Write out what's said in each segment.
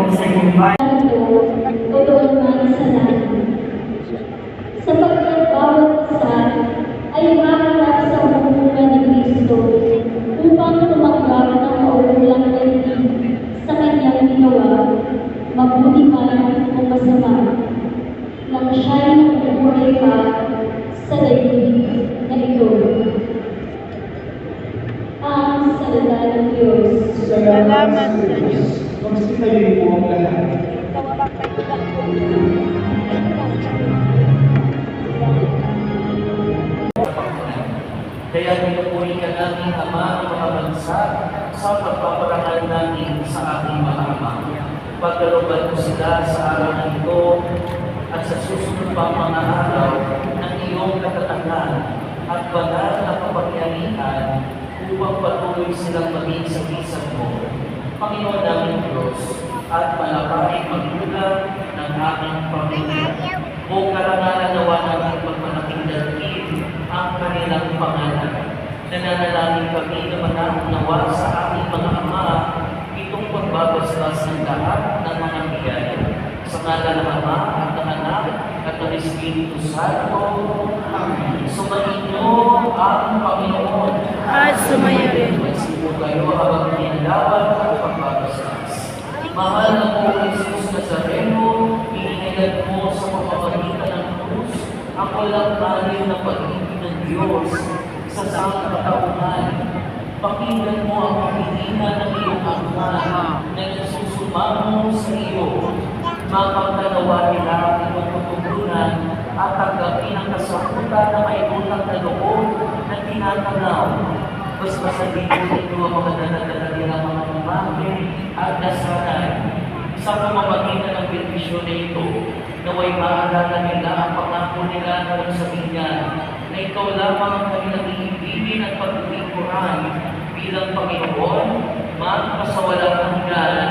ipagkaloob sa iyong bayan. ito o doon man sa langit. Sapagkat bawat isa ay maharap sa hubungan ni Kristo upang tumanggap ng kaukulang daigdig sa kanyang ginawa, mabuti man o masama, nang siya'y nabubuhay pa sa daigdig na ito. Ang salita ng Diyos. Salamat sa Diyos. Magsitayo po ang lahat. Kaya pinupuri ka namin, Ama, ng mga bansa sa pagpaparangal namin sa ating mga ama. Pagkaroban mo sila sa araw na ito at sa susunod pang mga araw ng iyong katatagan at banal na kapangyarihan upang patuloy silang maging sa isang mo. Panginoon Diyos, at malaking maglulang ng aming pamilya. O karangalan nawa namin pagmalaking dalhin ang kanilang pangalan. Nananalangin kami na mananawa sa aming mga ama itong pagbabasbas ng lahat ng mga biyaya. Sa ngala ng Ama at ng Anak at ng Espiritu Santo. Amen. Sumainyo ang Panginoon. At sumayo rin. Magsipo kayo habang pagbabasbas. Mahal na po Jesus Nazareno, inihilag mo sa pamamagitan ng krus ang walang baliw na pag-ibig ng Diyos sa sangkatauhan. Pakinggan mo ang paghihina ng iyong ama na nagsusumamo sa iyo. Mapagdalawa nila ang iyong patutunan at tanggapin ang kasakutan na may utang na loob na tinatanaw. Mas masabihin ninyo ang mga sa pamamagitan ng bendisyon na ito, naway maalala nila ang pangako nila noong sa kanya na ikaw lamang ang kanilang iibigin at pagtutikuran bilang Panginoon, magpasawalang hanggan.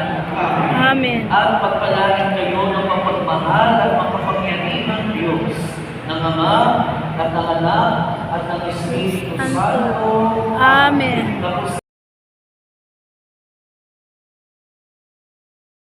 Amen. At pagpalain kayo ng mapagmahal at makapangyarihang Diyos ng Ama at ng Anak at ng Espiritu Santo. Amen. Tapos